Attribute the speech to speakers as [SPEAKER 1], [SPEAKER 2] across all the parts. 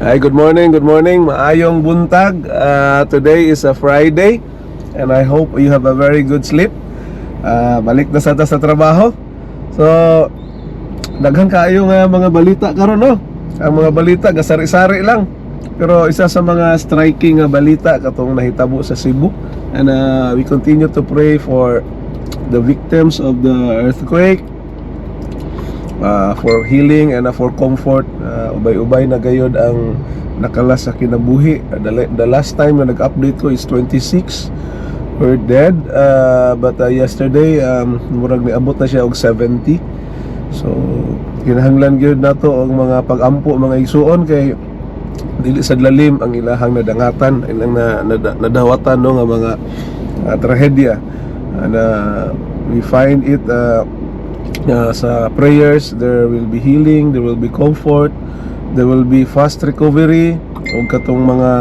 [SPEAKER 1] Hi, good morning, good morning. Maayong buntag. Uh, today is a Friday and I hope you have a very good sleep. Uh, balik na sa ta sa trabaho. So, daghan kayo nga mga balita karon no. Ang mga balita gasari-sari lang. Pero isa sa mga striking nga balita katong nahitabo sa Cebu and uh, we continue to pray for the victims of the earthquake uh, for healing and uh, for comfort. Uh, ubay-ubay na gayod ang nakalas sa kinabuhi. Uh, the, the last time na nag-update ko is 26 were dead. Uh, but uh, yesterday um, murag niabot na siya og 70 so kinahanglan gyud nato og mga pag-ampo mga igsuon kay dili sa lalim ang ilahang nadangatan ilang na, nada- nadawatan no nga mga uh, trahedya. And uh, we find it uh, uh, sa prayers there will be healing there will be comfort there will be fast recovery. Ug katong mga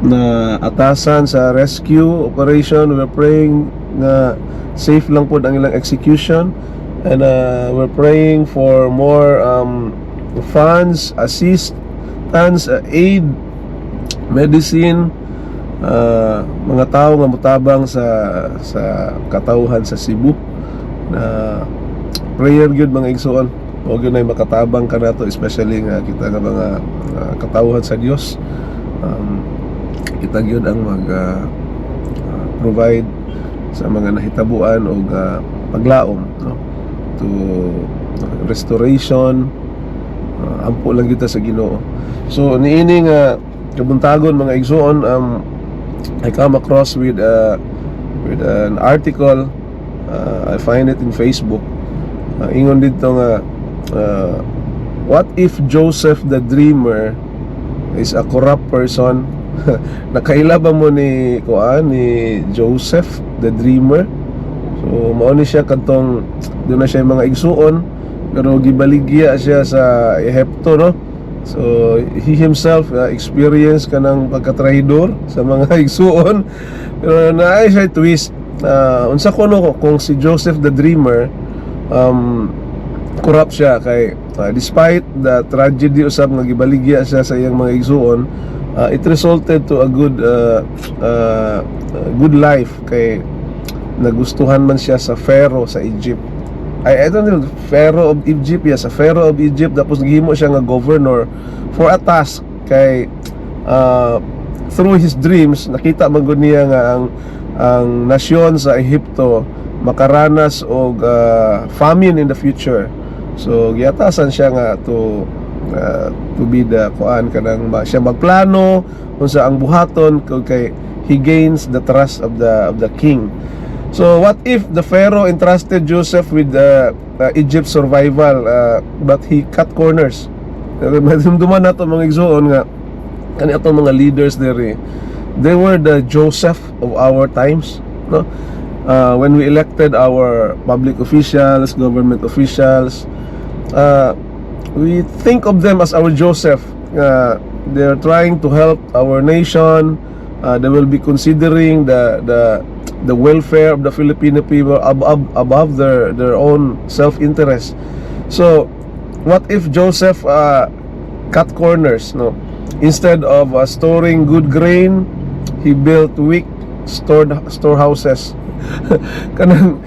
[SPEAKER 1] na atasan sa rescue operation. We're praying nga safe lang pod ang ilang execution. And uh, we're praying for more um, funds assistance uh, aid medicine uh, mga tao nga mutabang sa sa katauhan sa Cebu na prayer gyud mga igsoon. O gyud ay makatabang ka nato especially nga kita nga mga uh, katauhan sa Dios um, kita gyud ang mag uh, uh, provide sa mga nahitabuan o uh, paglaom no? To uh, restoration uh, ampo lang kita sa Ginoo. So niini nga kabuntagon mga igsoon um, I come across with uh, with an article uh, I find it in Facebook uh, ingon dito nga uh, what if Joseph the dreamer is a corrupt person? Nakaila ba mo ni kuan ni Joseph the dreamer? So mao ni siya kadtong doon na siya mga igsuon pero gibaligya siya sa Ehipto no? So he himself uh, experienced kanang pagkatraidor sa mga igsuon. Pero naay siya twist. Uh, unsa kuno kung si Joseph the Dreamer um, corrupt siya kay uh, despite the tragedy usab nga gibaligya siya sa iyang mga igsuon uh, it resulted to a good uh, uh, good life kay nagustuhan man siya sa Pharaoh sa Egypt. Ay I don't know Pharaoh of Egypt yes Pharaoh of Egypt tapos gihimo siya nga governor for a task kay uh, through his dreams nakita man gud niya nga ang ang nasyon sa Ehipto makaranas og uh, famine in the future so giatasan siya nga to uh, to be the kuan kanang ma, siya magplano unsa ang buhaton kung kay he gains the trust of the of the king So what if the Pharaoh entrusted Joseph with uh, uh, Egypt's survival uh, but he cut corners? Madumduman na to mga igsoon nga kani ato mga leaders eh. They were the Joseph of our times, no? Uh, when we elected our public officials, government officials, uh, we think of them as our Joseph. Uh, they're trying to help our nation. Uh, they will be considering the the the welfare of the Filipino people above above their their own self-interest. So, what if Joseph uh, cut corners? No, instead of uh, storing good grain, he built weak stored storehouses. Kanang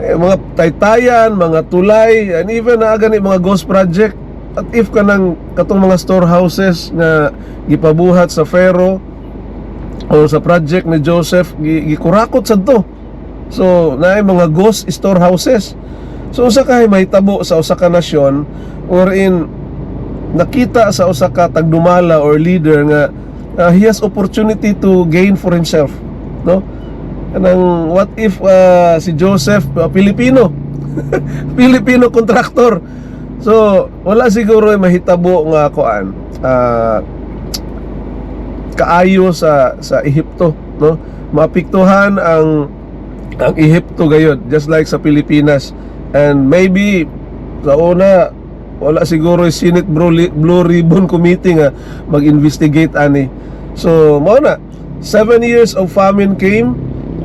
[SPEAKER 1] eh, mga taytayan, mga tulay, and even na gani mga ghost project. At if kanang katong mga storehouses na gipabuhat sa Pharaoh o sa project ni Joseph gi- gikurakot sa to. So, naay mga ghost storehouses. So, usa ka mahitabo sa usa ka nasyon wherein nakita sa usa ka tagdumala or leader nga uh, he has opportunity to gain for himself, no? Kanang what if uh, si Joseph uh, Pilipino Filipino contractor. So, wala siguro ay mahitabo nga kuan. Uh, kaayo sa sa Ehipto no maapektuhan ang ang Ehipto gayud just like sa Pilipinas and maybe sa una wala siguro yung Senate Blue Ribbon Committee nga mag-investigate ani so mao na seven years of famine came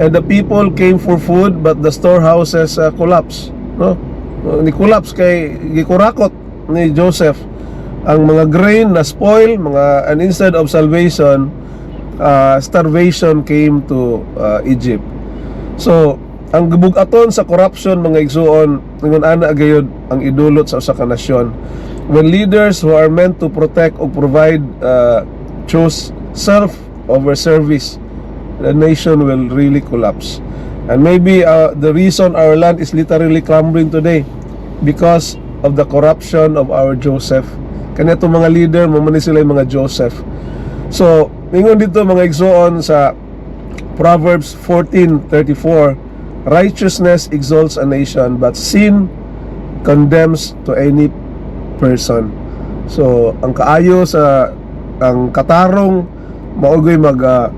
[SPEAKER 1] and the people came for food but the storehouses uh, collapsed no ni collapse kay gikurakot ni Joseph ang mga grain na spoil, mga and instead of salvation, uh, starvation came to uh, Egypt. So, ang gibugaton sa corruption mga igsuon ngon ana gayud ang idulot sa usa ka nasyon. When leaders who are meant to protect or provide uh, choose self over service, the nation will really collapse. And maybe uh, the reason our land is literally crumbling today because of the corruption of our Joseph. Kanya itong mga leader, mamani sila yung mga Joseph. So, ingon dito mga igsoon sa Proverbs 14:34, righteousness exalts a nation, but sin condemns to any person. So, ang kaayo sa ang katarong maugoy mag ah,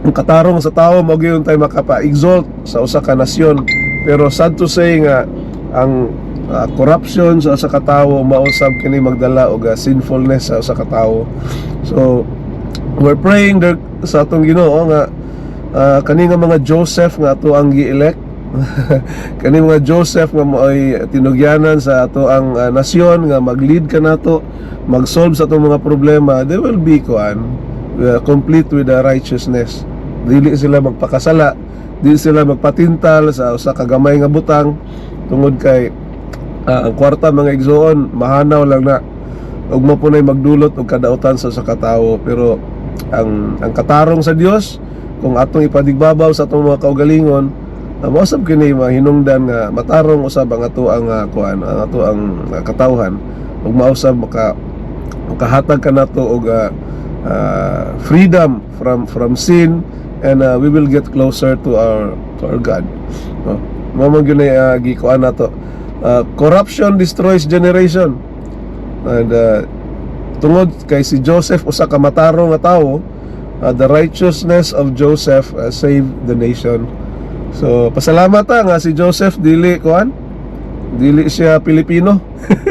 [SPEAKER 1] ang katarong sa tao maugoy yung tayo makapa-exalt sa usa ka nasyon. Pero sad to say nga ang ah, corruption sa usa ka tawo mausab kini magdala og ah, sinfulness sa usa ka tawo. So, we're praying there sa atong Ginoo nga ah, kani nga mga Joseph nga ato ang gi-elect kani mga Joseph nga mo'y tinugyanan sa ato ang ah, nasyon nga mag-lead ka nato mag-solve sa atong mga problema they will be kuan uh, complete with the righteousness. Dili sila magpakasala dili sila magpatintal sa usa ka gamay nga butang. Tungod kay ah, ang kwarta mga igsoon mahanaw lang na. Ug mo punay magdulot og kadautan sa usa ka tawo pero ang ang katarong sa Dios kung atong ipadigbabaw sa atong mga kaugalingon uh, mausab kini mahinungdan nga matarong usab ang ato ang ah, kuan ang ato ang ah, katawhan. Ug mausab maka makahatag ka nato og ah, ah, freedom from from sin and ah, we will get closer to our to our God. No? Mo man gyud uh, gikuan nato. Ah, corruption destroys generation. And uh, tungod kay si Joseph usa ka matarong nga tawo uh, the righteousness of Joseph uh, saved the nation. So pasalamat ta nga si Joseph dili kuan? Dili siya Pilipino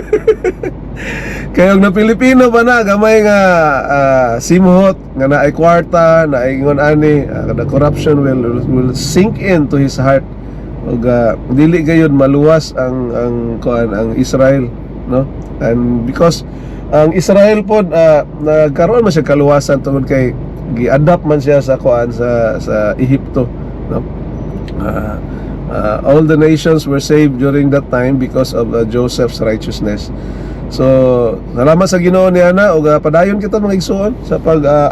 [SPEAKER 1] kaya na Pilipino pa na gamay nga ah, simhot nga naay kwarta naay ingon ani ah, the corruption will will sink into his heart. Ug ah, dili gayud maluwas ang ang kuan ang Israel no? And because ang Israel pod uh, nagkaroon man siya kaluwasan tungod kay gi-adapt man siya sa kuan sa sa Ehipto no? Uh, uh, all the nations were saved during that time because of uh, Joseph's righteousness so salamat sa Ginoo ni ana ug padayon kita mga igsoon sa pag uh,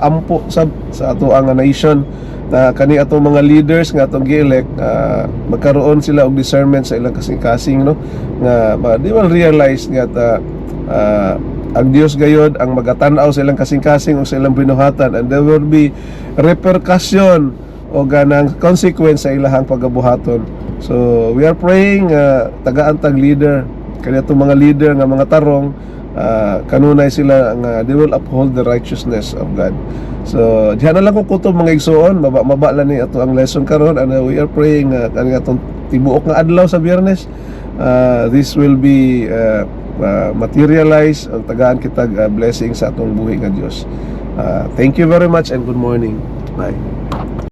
[SPEAKER 1] sa sa ato ang nation na kani atong mga leaders nga atong gi-elect uh, magkaroon sila og discernment sa ilang kasing-kasing no? Nga uh, they will realize nga uh, uh, ang Dios gayod ang magatan-aw sa ilang kasing-kasing o sa ilang binuhatan. And there will be repercussion o ganang consequence sa ilahang pagabuhaton so we are praying uh, tagaan tag leader kani atong mga leader nga mga tarong uh, kanunay sila nga they will uphold the righteousness of God. So diha na lang ko kutob mga igsoon maba maba lang ni ato ang lesson karon. And uh, we are praying uh, kani atong tibuok nga adlaw sa Biyernes uh, this will be uh, uh, materialize ang tagaan kitag uh, blessing sa atong buhi nga Dios uh, thank you very much and good morning. Bye